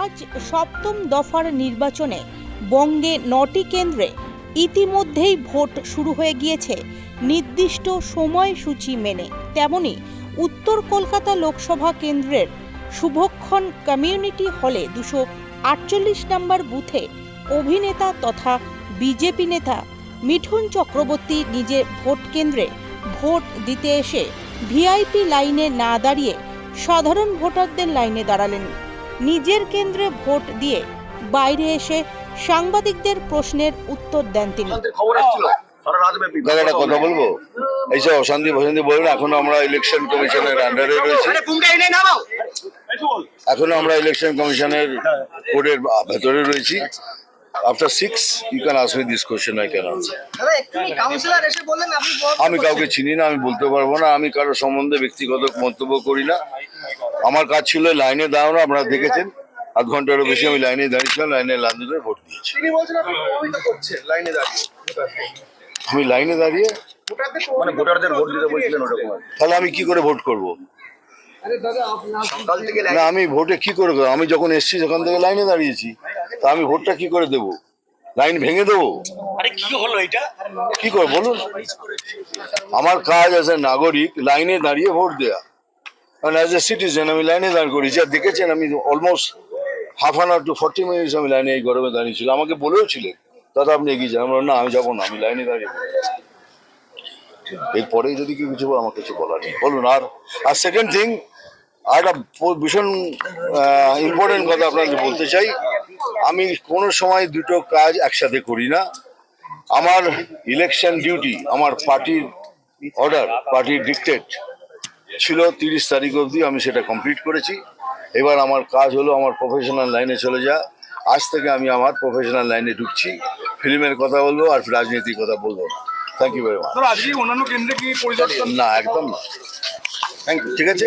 আজ সপ্তম দফার নির্বাচনে বঙ্গে নটি কেন্দ্রে ইতিমধ্যেই ভোট শুরু হয়ে গিয়েছে। নির্দিষ্ট সময়সূচি মেনে। তেমনি উত্তর কলকাতা লোকসভা কেন্দ্রের শুভক্ষণ কমিউনিটি হলে দুশো আটচল্লিশ নম্বর বুথে অভিনেতা তথা বিজেপি নেতা মিঠুন চক্রবর্তী নিজের ভোট কেন্দ্রে ভোট দিতে এসে ভিআইপি লাইনে না দাঁড়িয়ে সাধারণ ভোটারদের লাইনে দাঁড়ালেন। নিজের কেন্দ্রে ভোট দিয়ে বাইরে এসে সাংবাদিকদের প্রশ্নের উত্তর দেন তিনি। খবর আসছিল। কথা বলব? এইসব অশান্তি ফশান্তি বলবেন এখনও আমরা ইলেকশন কমিশনের আন্ডারে রয়েছি। এখনও আমরা ইলেকশন কমিশনের কোডের ভেতরে রয়েছি। After six you can ask me this question I can আমি কাউকে চিনি না আমি বলতে পারব না। আমি কারও সম্বন্ধে ব্যক্তিগত মন্তব্য করি না। আমার কাজ ছিল লাইনে দাঁড়ানো আপনারা দেখেছেন। আধ ঘন্টারও বেশি আমি লাইনে দাঁড়িয়েছিলাম লাইনে লাইন ধরে ভোট দিয়েছি। তিনি বলছেন আপনি প্রভাবিত করছেন লাইনে দাঁড়িয়ে আমি লাইনে দাঁড়িয়ে মানে ভোটারদের ভোট দিতে বলছিলেন ওরকম তাহলে আমি কি করে ভোট করব? না আমি ভোটে কি করে করব? আমি যখন এসছি সেখান থেকে লাইনে দাঁড়িয়েছি। তা আমি ভোটটা কি করে দেব? লাইন ভেঙে দেবো? কি করে বলুন? আমার কাজ আছে নাগরিক লাইনে দাঁড়িয়ে ভোট দেয়া। কারণ অ্যাজ এ সিটিজেন আমি লাইনে দাঁড় করেছি। আর দেখেছেন আমি almost half an hour to forty minutes আমি লাইনে এই গরমে দাঁড়িয়েছিলাম আমাকে বলেও ছিলেন দাদা আপনি এগিয়ে যান। আমি বললাম, না আমি যাব না আমি লাইনে দাঁড়িয়ে। এরপরে যদি কেউ কিছু আমার কিছু বলার নেই। বলুন আর আর সেকেন্ড থিং আর একটা ভীষণ ইম্পর্টেন্ট কথা আপনাকে বলতে চাই। আমি কোনো সময় দুটো কাজ একসাথে করি না। আমার ইলেকশন ডিউটি আমার পার্টির অর্ডার পার্টির ডিকটেট ছিল তিরিশ তারিখ অবধি আমি সেটা কমপ্লিট করেছি। এবার আমার কাজ হলো আমার প্রফেশনাল লাইনে চলে যা। আজ থেকে আমি আমার প্রফেশনাল লাইনে ঢুকছি। ফিল্মের কথা বলব আর রাজনীতির কথা বলব না। থ্যাংক ইউ ভেরি মাচ পরিদর্শন? না একদম না। থ্যাংক ইউ ঠিক আছে?